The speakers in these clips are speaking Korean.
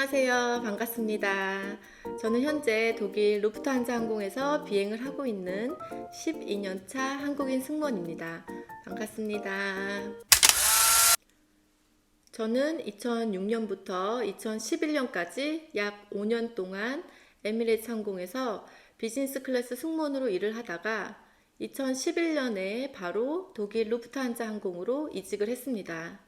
안녕하세요. 반갑습니다. 저는 현재 독일 루프트한자 항공에서 비행을 하고 있는 12년차 한국인 승무원입니다. 반갑습니다. 저는 2006년부터 2011년까지 약 5년 동안 에미레이트 항공에서 비즈니스 클래스 승무원으로 일을 하다가 2011년에 바로 독일 루프트한자 항공으로 이직을 했습니다.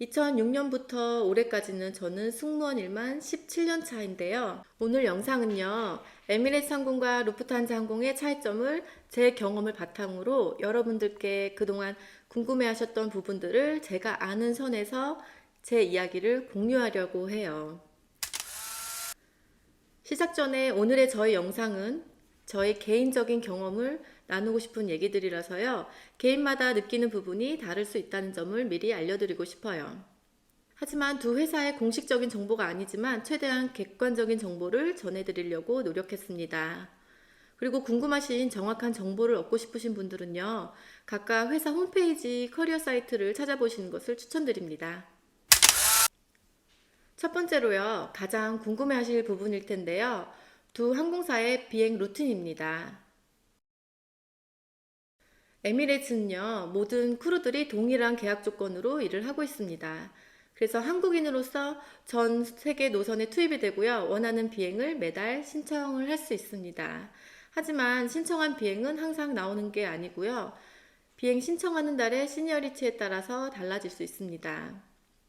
2006년부터 올해까지는 저는 승무원 일만 17년 차인데요. 오늘 영상은요, 에미레이트 항공과 루프트한자 항공의 차이점을 제 경험을 바탕으로 여러분들께 그동안 궁금해 하셨던 부분들을 제가 아는 선에서 제 이야기를 공유하려고 해요. 시작 전에 오늘의 저의 영상은 저의 개인적인 경험을 나누고 싶은 얘기들이라서요. 개인마다 느끼는 부분이 다를 수 있다는 점을 미리 알려드리고 싶어요. 하지만 두 회사의 공식적인 정보가 아니지만 최대한 객관적인 정보를 전해드리려고 노력했습니다. 그리고 궁금하신 정확한 정보를 얻고 싶으신 분들은요, 각각 회사 홈페이지 커리어 사이트를 찾아보시는 것을 추천드립니다. 첫 번째로요, 가장 궁금해 하실 부분일 텐데요, 두 항공사의 비행 루틴입니다. 에미레이츠는요, 모든 크루들이 동일한 계약 조건으로 일을 하고 있습니다. 그래서 한국인으로서 전 세계 노선에 투입이 되고요, 원하는 비행을 매달 신청을 할 수 있습니다. 하지만 신청한 비행은 항상 나오는 게 아니고요, 비행 신청하는 달의 시니어리티에 따라서 달라질 수 있습니다.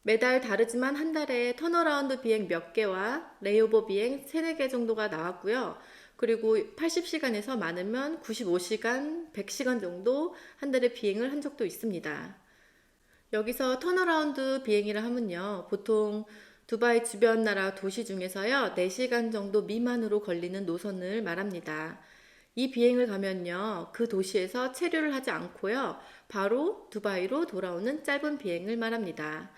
매달 다르지만 한 달에 턴어라운드 비행 몇 개와 레이오버 비행 3, 4개 정도가 나왔고요. 그리고 80시간에서 많으면 95시간, 100시간 정도 한 달에 비행을 한 적도 있습니다. 여기서 턴어라운드 비행이라 하면요. 보통 두바이 주변 나라 도시 중에서요. 4시간 정도 미만으로 걸리는 노선을 말합니다. 이 비행을 가면요. 그 도시에서 체류를 하지 않고요. 바로 두바이로 돌아오는 짧은 비행을 말합니다.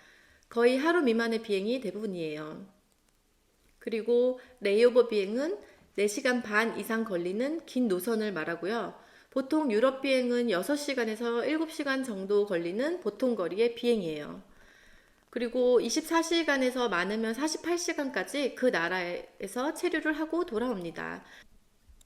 거의 하루 미만의 비행이 대부분이에요. 그리고 레이오버 비행은 4시간 반 이상 걸리는 긴 노선을 말하고요. 보통 유럽 비행은 6시간에서 7시간 정도 걸리는 보통 거리의 비행이에요. 그리고 24시간에서 많으면 48시간까지 그 나라에서 체류를 하고 돌아옵니다.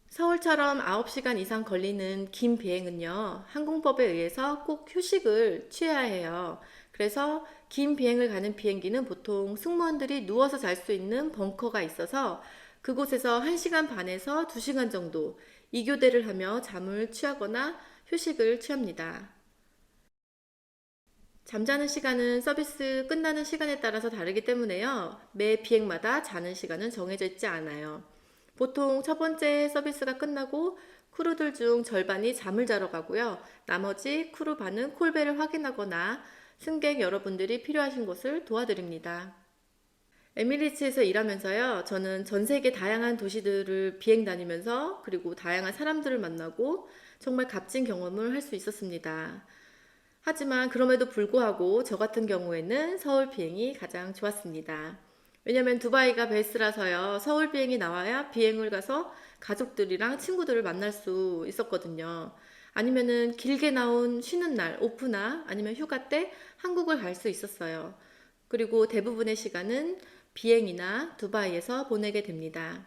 서울처럼 9시간 이상 걸리는 긴 비행은요, 항공법에 의해서 꼭 휴식을 취해야 해요. 그래서 긴 비행을 가는 비행기는 보통 승무원들이 누워서 잘 수 있는 벙커가 있어서 그곳에서 1시간 반에서 2시간 정도 이교대를 하며 잠을 취하거나 휴식을 취합니다. 잠자는 시간은 서비스 끝나는 시간에 따라서 다르기 때문에요. 매 비행마다 자는 시간은 정해져 있지 않아요. 보통 첫 번째 서비스가 끝나고 크루들 중 절반이 잠을 자러 가고요. 나머지 크루 반은 콜벨을 확인하거나 승객 여러분들이 필요하신 것을 도와드립니다. 에미리츠에서 일하면서요, 저는 전 세계 다양한 도시들을 비행 다니면서 그리고 다양한 사람들을 만나고 정말 값진 경험을 할 수 있었습니다. 하지만 그럼에도 불구하고 저 같은 경우에는 서울 비행이 가장 좋았습니다. 왜냐면 두바이가 베이스라서요, 서울 비행이 나와야 비행을 가서 가족들이랑 친구들을 만날 수 있었거든요. 아니면은 길게 나온 쉬는 날, 오프나 아니면 휴가 때 한국을 갈 수 있었어요. 그리고 대부분의 시간은 비행이나 두바이에서 보내게 됩니다.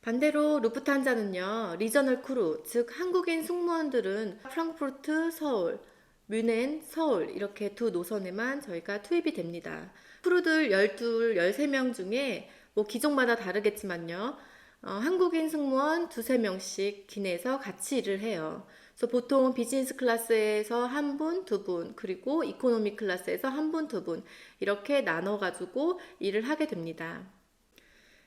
반대로 루프트한자는요, 리저널 크루, 즉 한국인 승무원들은 프랑크푸르트, 서울, 뮌헨, 서울 이렇게 두 노선에만 저희가 투입이 됩니다. 크루들 12, 13명 중에 뭐 기종마다 다르겠지만요. 어, 한국인 승무원 두세 명씩 기내에서 같이 일을 해요. 그래서 보통 비즈니스 클래스에서 한 분, 두 분, 그리고 이코노미 클래스에서 한 분, 두 분, 이렇게 나눠가지고 일을 하게 됩니다.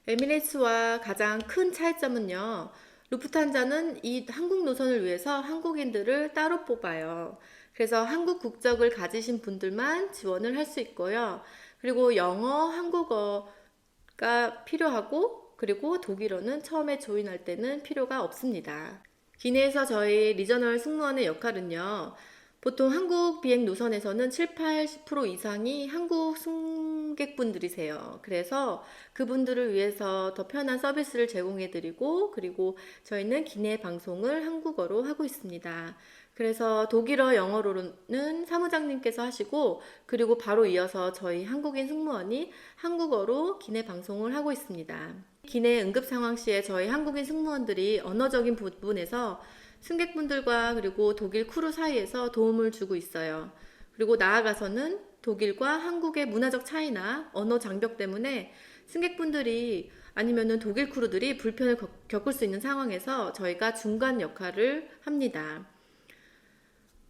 에미레이츠와 가장 큰 차이점은요, 루프탄자는 이 한국 노선을 위해서 한국인들을 따로 뽑아요. 그래서 한국 국적을 가지신 분들만 지원을 할 수 있고요. 그리고 영어, 한국어가 필요하고, 그리고 독일어는 처음에 조인할 때는 필요가 없습니다. 기내에서 저희 리저널 승무원의 역할은요. 보통 한국 비행 노선에서는 7, 80% 이상이 한국 승객분들이세요. 그래서 그분들을 위해서 더 편한 서비스를 제공해 드리고 그리고 저희는 기내 방송을 한국어로 하고 있습니다. 그래서 독일어 영어로는 사무장님께서 하시고 그리고 바로 이어서 저희 한국인 승무원이 한국어로 기내 방송을 하고 있습니다. 기내 응급 상황 시에 저희 한국인 승무원들이 언어적인 부분에서 승객분들과 그리고 독일 크루 사이에서 도움을 주고 있어요. 그리고 나아가서는 독일과 한국의 문화적 차이나 언어 장벽 때문에 승객분들이 아니면은 독일 크루들이 불편을 겪- 겪을 수 있는 상황에서 저희가 중간 역할을 합니다.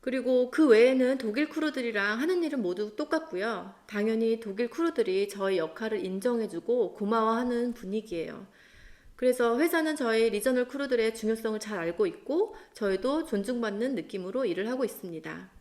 그리고 그 외에는 독일 크루들이랑 하는 일은 모두 똑같고요. 당연히 독일 크루들이 저희 역할을 인정해주고 고마워하는 분위기예요. 그래서 회사는 저희 리저널 크루들의 중요성을 잘 알고 있고 저희도 존중받는 느낌으로 일을 하고 있습니다.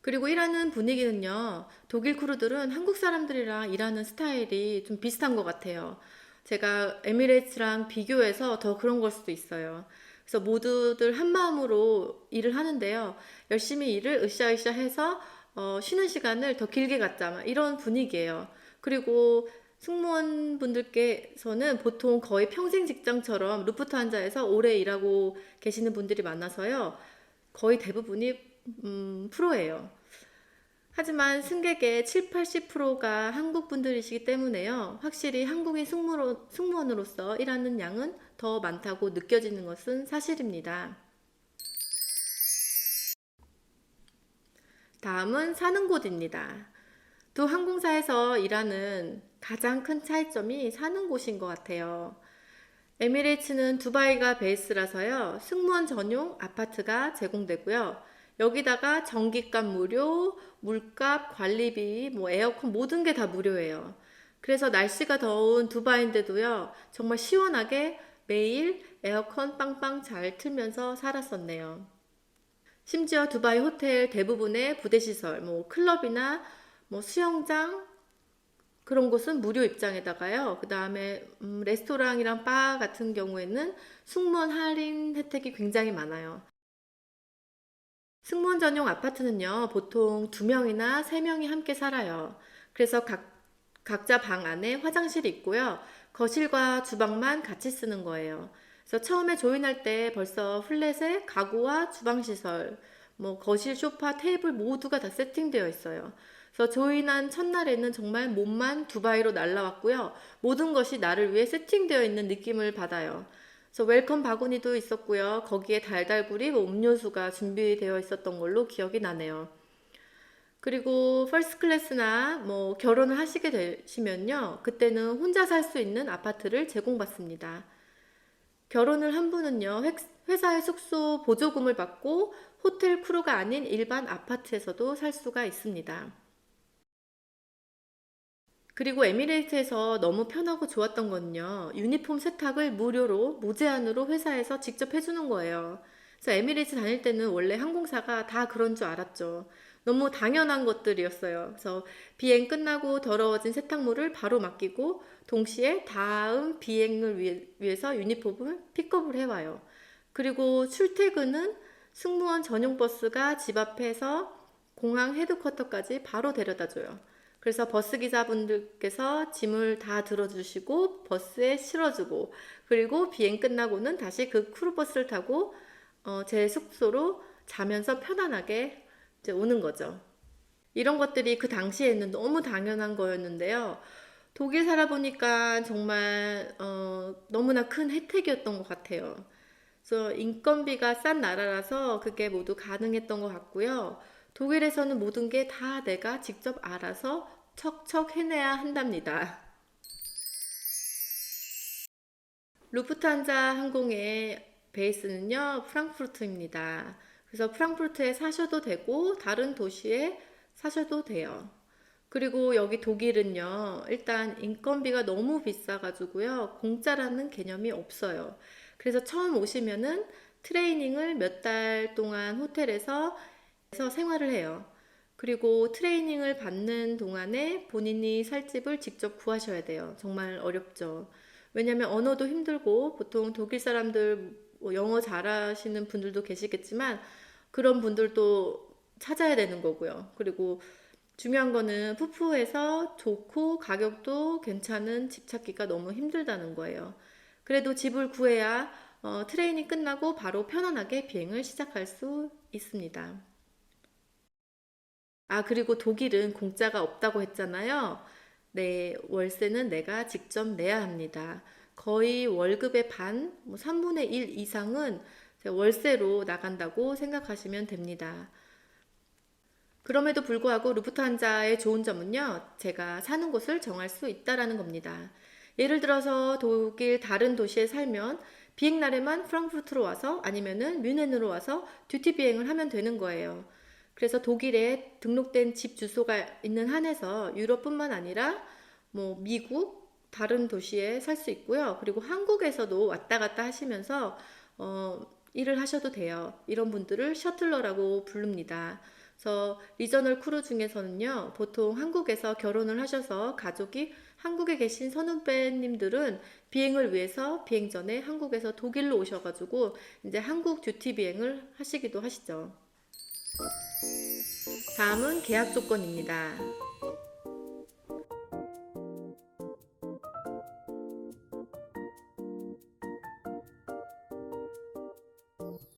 그리고 일하는 분위기는요, 독일 크루들은 한국 사람들이랑 일하는 스타일이 좀 비슷한 것 같아요. 제가 에미레이츠랑 비교해서 더 그런 걸 수도 있어요. 그래서 모두들 한 마음으로 일을 하는데요. 열심히 일을 으쌰으쌰 해서 어, 쉬는 시간을 더 길게 갖자. 막 이런 분위기예요. 그리고 승무원분들께서는 보통 거의 평생 직장처럼 루프트한자에서 오래 일하고 계시는 분들이 많아서요. 거의 대부분이 음, 프로예요. 하지만 승객의 7, 80%가 한국 분들이시기 때문에요. 확실히 한국인 승무로, 승무원으로서 일하는 양은 더 많다고 느껴지는 것은 사실입니다. 다음은 사는 곳입니다. 두 항공사에서 일하는 가장 큰 차이점이 사는 곳인 것 같아요. 에미레이츠는 두바이가 베이스라서요. 승무원 전용 아파트가 제공되고요. 여기다가 전기값 무료, 물값, 관리비, 뭐 에어컨 모든 게 다 무료예요. 그래서 날씨가 더운 두바이인데도요. 정말 시원하게 매일 에어컨 빵빵 잘 틀면서 살았었네요. 심지어 두바이 호텔 대부분의 부대 시설, 뭐 클럽이나 뭐 수영장 그런 곳은 무료 입장에다가요. 그 다음에 음, 레스토랑이랑 바 같은 경우에는 승무원 할인 혜택이 굉장히 많아요. 승무원 전용 아파트는요, 보통 두 명이나 세 명이 함께 살아요. 그래서 각, 각자 방 안에 화장실이 있고요. 거실과 주방만 같이 쓰는 거예요. 그래서 처음에 조인할 때 벌써 플랫에 가구와 주방 시설, 뭐 거실, 소파, 테이블 모두가 다 세팅되어 있어요. 그래서 조인한 첫날에는 정말 몸만 두바이로 날라왔고요. 모든 것이 나를 위해 세팅되어 있는 느낌을 받아요. 그래서 웰컴 바구니도 있었고요. 거기에 달달구리, 뭐 음료수가 준비되어 있었던 걸로 기억이 나네요. 그리고 퍼스트 클래스나 뭐 결혼을 하시게 되시면요. 그때는 혼자 살 수 있는 아파트를 제공받습니다. 결혼을 한 분은요. 획- 회사의 숙소 보조금을 받고 호텔 크루가 아닌 일반 아파트에서도 살 수가 있습니다. 그리고 에미레이트에서 너무 편하고 좋았던 건요. 유니폼 세탁을 무료로, 무제한으로 회사에서 직접 해주는 거예요. 그래서 에미레이트 다닐 때는 원래 항공사가 다 그런 줄 알았죠. 너무 당연한 것들이었어요. 그래서 비행 끝나고 더러워진 세탁물을 바로 맡기고 동시에 다음 비행을 위해, 위해서 유니폼을 픽업을 해와요. 그리고 출퇴근은 승무원 전용 버스가 집 앞에서 공항 헤드쿼터까지 바로 데려다 줘요. 그래서 버스 기사분들께서 짐을 다 들어주시고 버스에 실어주고 그리고 비행 끝나고는 다시 그 크루버스를 타고 어, 제 숙소로 자면서 편안하게 이제 오는 거죠. 이런 것들이 그 당시에는 너무 당연한 거였는데요. 독일 살아보니까 정말 어, 너무나 큰 혜택이었던 것 같아요. 그래서 인건비가 싼 나라라서 그게 모두 가능했던 것 같고요. 독일에서는 모든 게 다 내가 직접 알아서 척척 해내야 한답니다. 루프트한자 항공의 베이스는요, 프랑크푸르트입니다. 그래서 프랑크푸르트에 사셔도 되고, 다른 도시에 사셔도 돼요. 그리고 여기 독일은요, 일단 인건비가 너무 비싸가지고요, 공짜라는 개념이 없어요. 그래서 처음 오시면은 트레이닝을 몇 달 동안 호텔에서 에서 생활을 해요. 그리고 트레이닝을 받는 동안에 본인이 살 집을 직접 구하셔야 돼요. 정말 어렵죠. 왜냐면 언어도 힘들고 보통 독일 사람들 뭐 영어 잘하시는 분들도 계시겠지만 그런 분들도 찾아야 되는 거고요. 그리고 중요한 거는 푸푸에서 좋고 가격도 괜찮은 집 찾기가 너무 힘들다는 거예요. 그래도 집을 구해야 어, 트레이닝 끝나고 바로 편안하게 비행을 시작할 수 있습니다. 아, 그리고 독일은 공짜가 없다고 했잖아요. 네, 월세는 내가 직접 내야 합니다. 거의 월급의 반, 뭐 3분의 1 이상은 월세로 나간다고 생각하시면 됩니다. 그럼에도 불구하고 루프트한자의 좋은 점은요, 제가 사는 곳을 정할 수 있다라는 겁니다. 예를 들어서 독일 다른 도시에 살면 비행 날에만 프랑크푸르트로 와서 아니면은 뮌헨으로 와서 듀티 비행을 하면 되는 거예요. 그래서 독일에 등록된 집 주소가 있는 한에서 유럽뿐만 아니라 뭐 미국 다른 도시에 살 수 있고요. 그리고 한국에서도 왔다 갔다 하시면서 어, 일을 하셔도 돼요. 이런 분들을 셔틀러라고 부릅니다. 그래서 리저널 크루 중에서는요, 보통 한국에서 결혼을 하셔서 가족이 한국에 계신 선후배님들은 비행을 위해서 비행 전에 한국에서 독일로 오셔가지고 이제 한국 듀티 비행을 하시기도 하시죠. 다음은 계약 조건입니다.